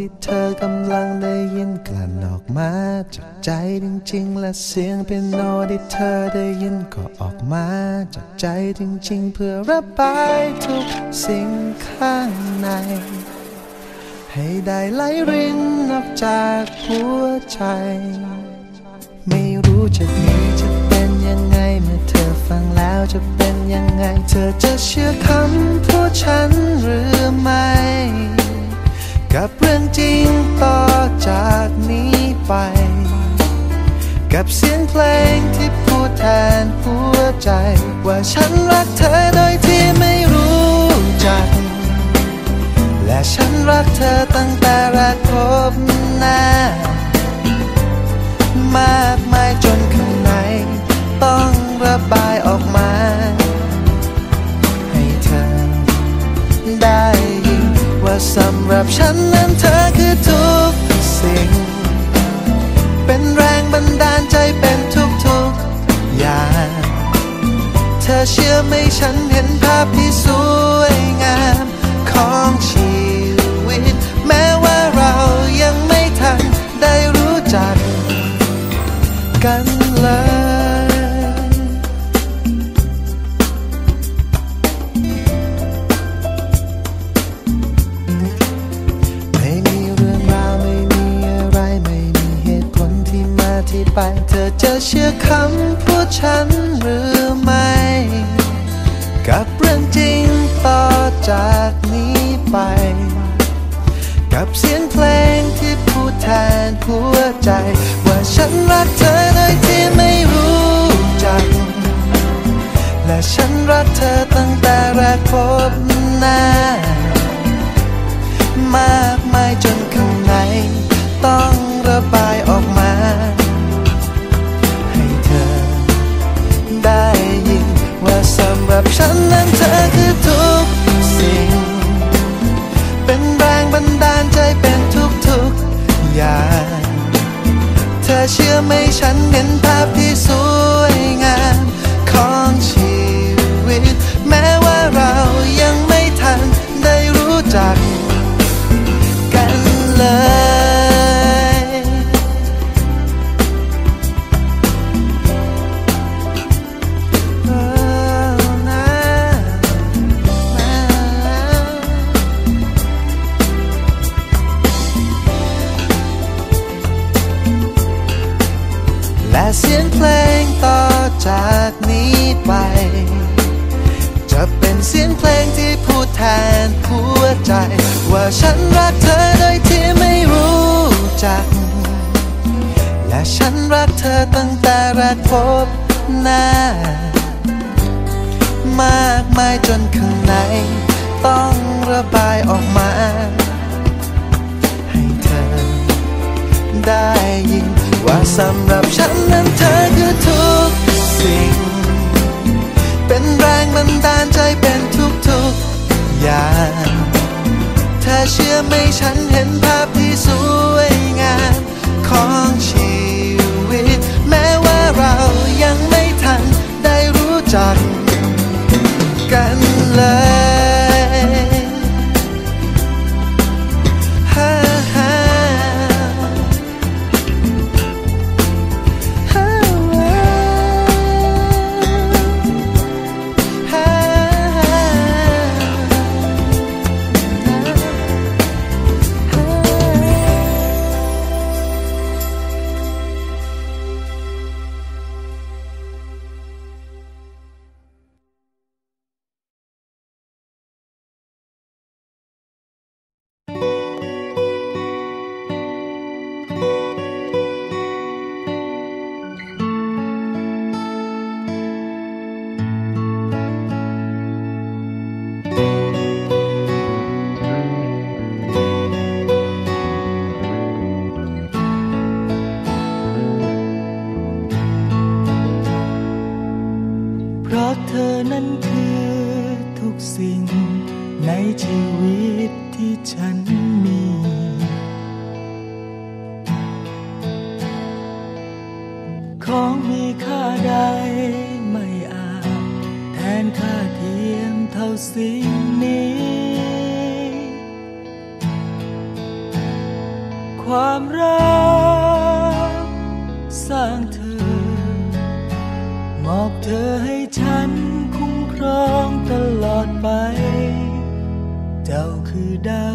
ที่เธอกำลังได้ยินกลั่นออกมาจากใจจริงๆ และเสียงเป็นโนที่เธอได้ยินก็ออกมาจากใจจริงๆ เพื่อระบายทุกสิ่งข้างใน ให้ได้ไหลรินออกจากหัวใจ ไม่รู้จะดีจะเป็นยังไงเมื่อเธอฟังแล้วจะเป็นยังไง เธอจะเชื่อคำพูดฉันหรือไม่ กับเรื่องจริงต่อจากนี้ไป กับเสียงเพลงที่พูดแทนหัวใจ ว่าฉันรักเธอโดยที่ไม่รู้จัก และฉันรักเธอตั้งแต่แรกพบหน้ามากมายจนข้างใน ต้องระบายออกมา ให้เธอได้ับฉันนั้นเธอคือทุกสิ่ง เป็นแรงบันดาลใจเป็นทุกๆอย่าง เธอเชื่อไหมฉันเห็นภาพที่สวยงามของชี วใจ ว่าฉันรักเธอโดยที่ไม่รู้จัก และฉันรักเธอตั้งแต่แรกพบหน้า ธอเชื่อไหมฉันเห็น เป็นเสียงเพลงที่พูดแทนหัวใจ ว่าฉันรักเธอโดยที่ไม่รู้จัก และฉันรักเธอตั้งแต่แรกพบหน้ามากมายจนข้างใน ต้องระบายออกมา ให้เธอได้ยิน ว่าสำหรับฉันนั้นเธอคือทุกสิ่ง เป็นแรงบันดาลใจเป็นทุกๆอย่างเธอเชื่อไม่ฉันเห็นภาพที่สวย ของมีค่าใดไม่อาจแทนค่าเทียมเท่าสิ่งนี้ ความรักสร้างเธอ มอบเธอให้ฉันคุ้มครองตลอดไป เจ้าคือดาว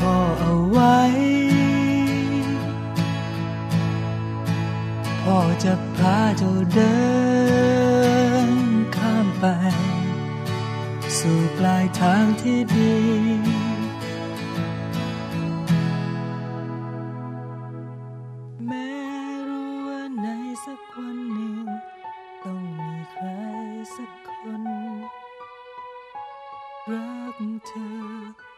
พ่อเอาไว้ พ่อจะพาเจ้าเดินข้ามไป สู่ปลายทางที่ดีรักเธอ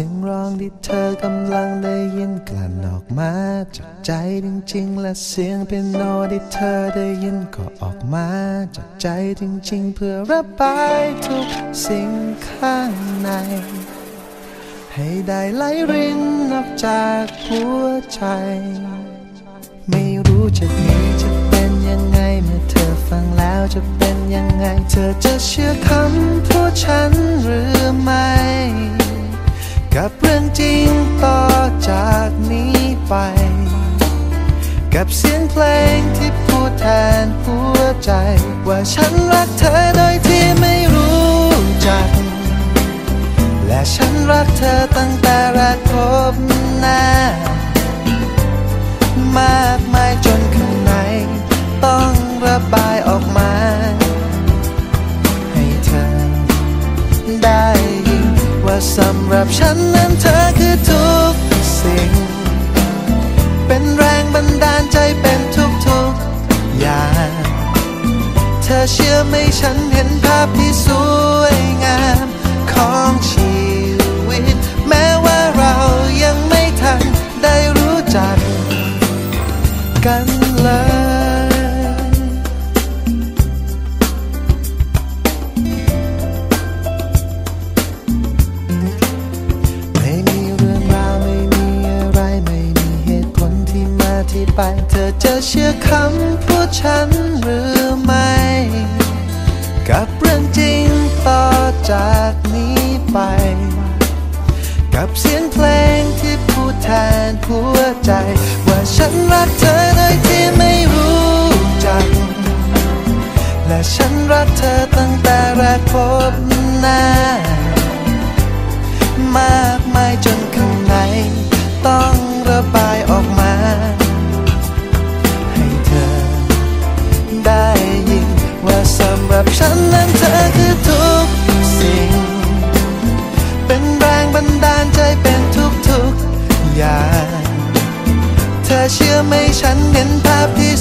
ียงร้องที่เธอกำลังได้ยินกลั่นออกมาจากใจจริงๆ และเสียงเปียโนที่เธอได้ยินก็ออกมาจากใจจริงๆ เพื่อระบายทุกสิ่งข้างใน ให้ได้ไหลรินออกจากหัวใจ ไม่รู้จะดีจะเป็นยังไงเมื่อเธอฟังแล้วจะเป็นยังไง เธอจะเชื่อคำพูดฉัน จริงต่อจากนี้ไป กับเสียงเพลงที่พูดแทนหัวใจ ว่าฉันรักเธอโดยที่ไม่รู้จัก และฉันรักเธอตั้งแต่แรกพบหน้ามากมายจนข้างใน ต้องระบายออกมาให้เธอได้ยินว่าสำหรับฉันนั้นเธอ เป็นแรงบันดาลใจเป็นทุกๆอย่าง เธอเชื่อไหมฉันเห็นภาพที่สวยงามของชีวิต แม้ว่าเรายังไม่ทันได้รู้จักกัน กับเสียงเพลงที่พูดแทนหัวใจ ว่าฉันรักเธอโดยที่ไม่รู้จัก และฉันรักเธอตั้งแต่แรกพบหน้า เห็นภาพที่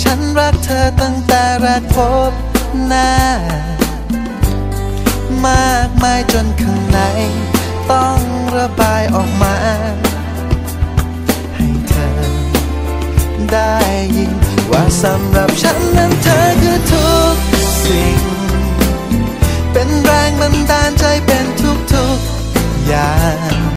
ฉันรักเธอตั้งแต่แรกพบหน้า มากมายจนข้างใน ต้องระบายออกมา ให้เธอได้ยิน ว่าสำหรับฉันนั้นเธอคือทุกสิ่ง เป็นแรงบันดาลใจเป็นทุกๆอย่าง